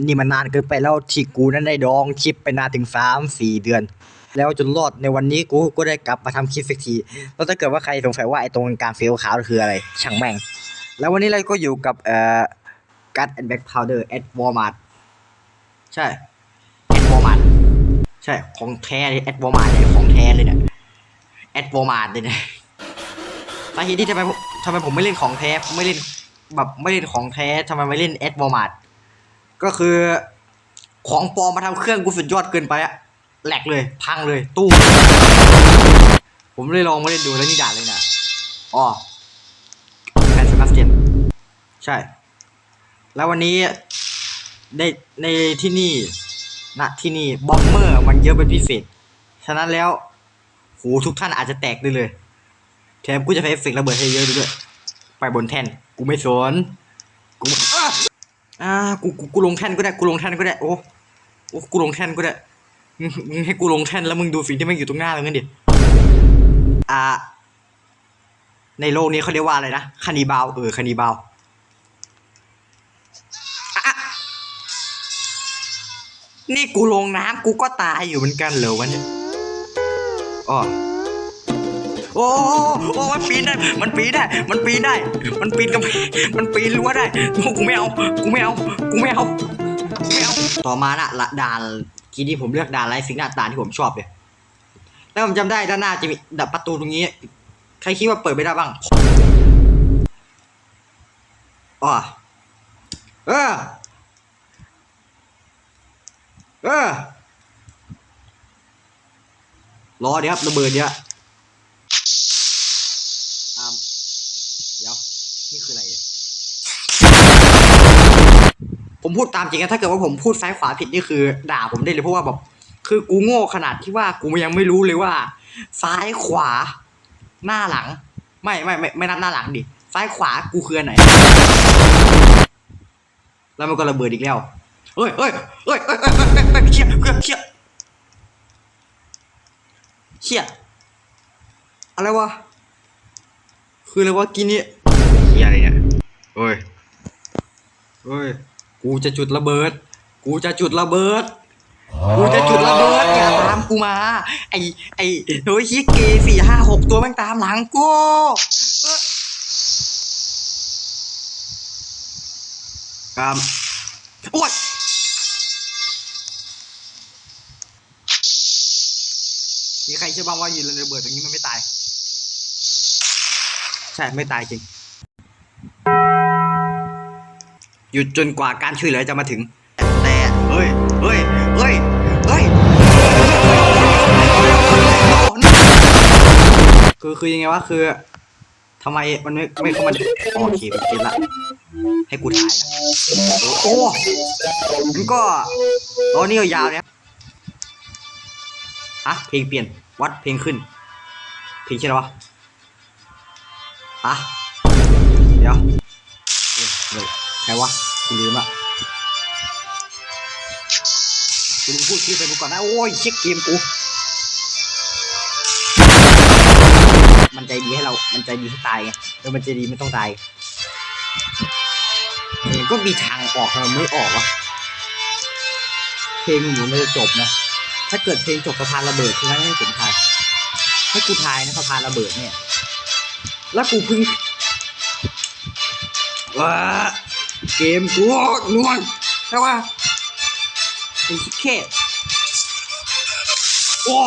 นี่มันนานเกินไปแล้วที่กูนั้นได้ดองคลิปไปนานถึงสามสี่เดือน แล้วจนรอดในวันนี้กูก็ได้กลับมาทำคลิปสักทีแล้วถ้าเกิดว่าใครสงสัยว่าไอ้ตรงกลางเฟลขาวคืออะไร ช่างแม่ง แล้ววันนี้เราก็อยู่กับเอ่อกัดแอนด์แบ็กพาวเดอร์แอดวอร์มาร์ใช่แอดวอร์มาร์ใช่ของแท้เลยแอดวอร์มาร์เนี่ยของแท้เลยเนี่ยแอดวอร์มาร์เลยเนี่ยสาเหตุที่ทำไมทำไมผมไม่เล่นของแท้ไม่เล่นแบบไม่เล่นของแท้ทำไมไม่เล่นแอดวอร์มาร์ ก็คือของปลอมมาทำเครื่องกูสุดยอดเกินไปอะแหลกเลย พังเลย ตู้ ผมเลยลองมาเล่นดูแล้วนี่ด่าเลยนะอ๋อแอนเซบาสเตียนใช่ แล้ววันนี้ในในที่นี่ณที่นี่บอมเมอร์มันเยอะเป็นพิเศษ ฉะนั้นแล้วหูทุกท่านอาจจะแตกได้เลย แถมกูจะใช้เอฟเฟกต์ระเบิดให้เยอะด้วย ไปบนแท่น กูไม่สน กู อ่ากูกูกูลงแท่นก็ได้กูลงแท่นก็ได้โอ้โอ้กูลงแท่นก็ได้มึงให้กูลงแท่นแล้วมึงดูสิ่งที่มันอยู่ตรงหน้าเรางั้นดิอ่า ในโลกนี้เขาเรียกว่าอะไรนะคานิบาลเออคานิบาลนี่กูลงน้ำกูก็ตายอยู่เหมือนกันเหรอวะเนี่ยอ๋อ โอ้โอ้มันปีนได้ มันปีนได้ มันปีนได้ มันปีนกำแพงมันปีนรั้วได้โอ้กูไม่เอา กูไม่เอา กูไม่เอา กูไม่เอา ต่อมาน่ะละด่านทีนี้ผมเลือกด่านไรสิ่งหน้าด่าที่ผมชอบเลยแล้วผมจำได้ด้านหน้าจะมีดับประตูตรงนี้ ใครคิดว่าเปิดไม่ได้บ้างอ๋อเออ เออรอเดี๋ยวครับระเบิดเดี๋ยว อ่าเดี๋ยว นี่คืออะไรเนี่ย ผมพูดตามจริงนะถ้าเกิดว่าผมพูดซ้ายขวาผิดนี่คือ ด่าผมได้เลยเพราะว่าแบบคือกูโง่ขนาดที่ว่ากูยังไม่รู้เลยว่า ซ้ายขวา หน้าหลัง ไม่ไม่ไม่ไม่นับหน้าหลังดิซ้ายขวากูคืออันไหน แล้วมันก็ระเบิดอีกแล้วเฮ้ยเฮ้ยเฮ้ยเฮ้ยเฮ้ยเฮ้ยเฮ้ยเชี่ยเชี่ยเชี่ยเชี่ยอะไรวะคืออะไรวะกินนี่เฮียอะไรเนี่ยโอ้ยโอ้ย กูจะจุดระเบิด กูจะจุดระเบิด กูจะจุดระเบิดอย่าตามกูมา ไอไอเฮ้ยชิเกสี่ห้าหกตัวแม่งตามหลังกูเอ้อครับโอ้ยมีใครเชื่อบ้างว่ายืนระเบิดตรงนี้มันไม่ตาย ใช่ไม่ตายจริง หยุดจนกว่าการช่วยเหลือจะมาถึง แต่เฮ้ยเฮ้ยเฮ้ยเฮ้ยคือคือยังไงวะคือทำไมมันไม่ไม่เข้ามาโอเคเป็นละให้กูถ่ายนะโอ้มันก็ตอนนี้ยาวๆเนี่ยอะเพลงเปลี่ยนวัดเพลงขึ้นเพลงใช่ไหมวะอะเดี๋ยวเอ้ยเดี๋ยว ใครวะกูลืมละกูลืมพูดชื่อไปกูก่อนนะ โอ้ยเช็คเกมกู มันใจดีให้เรา มันใจดีให้ตายไงเออมันใจดีไม่ต้องตายเออก็มีทางออกทำไมไม่ออกวะ เพลงอยู่ไม่จะจบนะ ถ้าเกิดเพลงจบสะพานระเบิดคือให้ผมทาย ให้กูทายนะสะพานระเบิดเนี่ย แล้วกูเพิ่งว้า เกมกูนวลใช่ป่ะไอ้แค่โอ้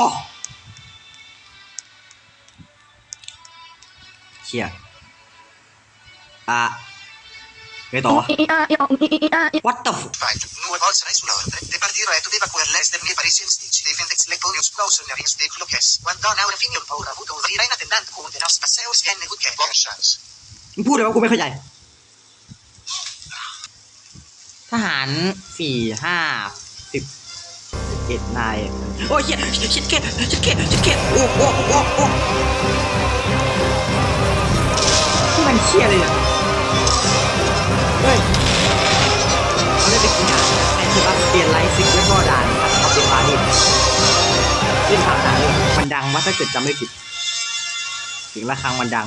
เชี่ยอะไงต่อวะ What the f- Right, nu vols res un ordre. De partire tu viva quelles del mie parisiens dici. De findex le polius clausul nerins de clubes. When don aure finium paura avuto uvri reina tendant cum de nos passeus vienne good care. Bon chance. มึงพูดเลยว่ากูไม่เข้าใจท หารสี่ห้าสิบเอ็ดนายโอ้ยเชี่ยชิดเกตชิดเกตชิดเกตโอ้โอ้โอ้โอ้ที่มันเชี่ยเลยเนี่ยเฮ้ยเขาได้ไปกินอาหารไอ้ที่ว่าเปลี่ยนไลฟ์ซิกแล้วก็ด่านเขาเป็นมาดิเล่นผ่านด่านเลยมันดังว่าถ้าเกิดจำไม่ผิดเสียงระฆังมันดัง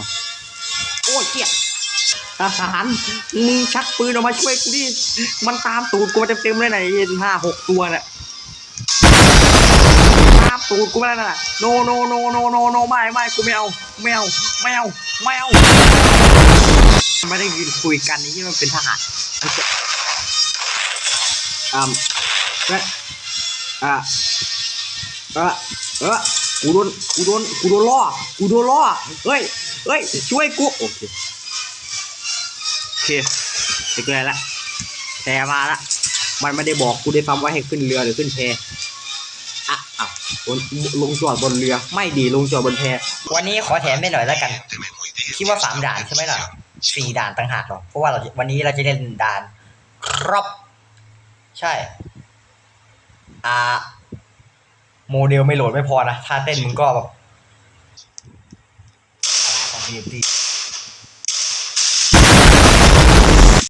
โอ้ยเชี่ย ทหารมึงชักปืนออกมาช่วยกูดิ มันตามตูดกูมาเต็มๆเลยไอ้ห้าหกตัวน่ะตามตูดกูมาแล้วน่ะ โนโนโนโนโนโนไม่ไม่กูไม่เอาไม่เอาไม่เอาไม่เอาไม่ได้ยืนคุยกันนี่มันเป็นทหารอ่าเอ๊ะอ่าเออเออกูโดนกูโดนกูโดนล่อกูโดนล่อเฮ้ยเฮ้ยช่วยกูโอเค เคไปเลือละแพมาละ มันไม่ได้บอกกูได้ฟังว่าให้ขึ้นเรือหรือขึ้นแพอะอ้าวลงจอดบนเรือ ไม่ดีลงจอดบนแพ วันนี้ขอแถมไปหน่อยแล้วกัน คิดว่าสามด่านใช่ไหมล่ะสี่ด่านต่างหากหรอกเพราะว่าเราวันนี้เราจะเล่นด่านครับ ใช่ อ่า โมเดลไม่โหลดไม่พอนะ ถ้าเต้นมึงก็แบบอะไรของพี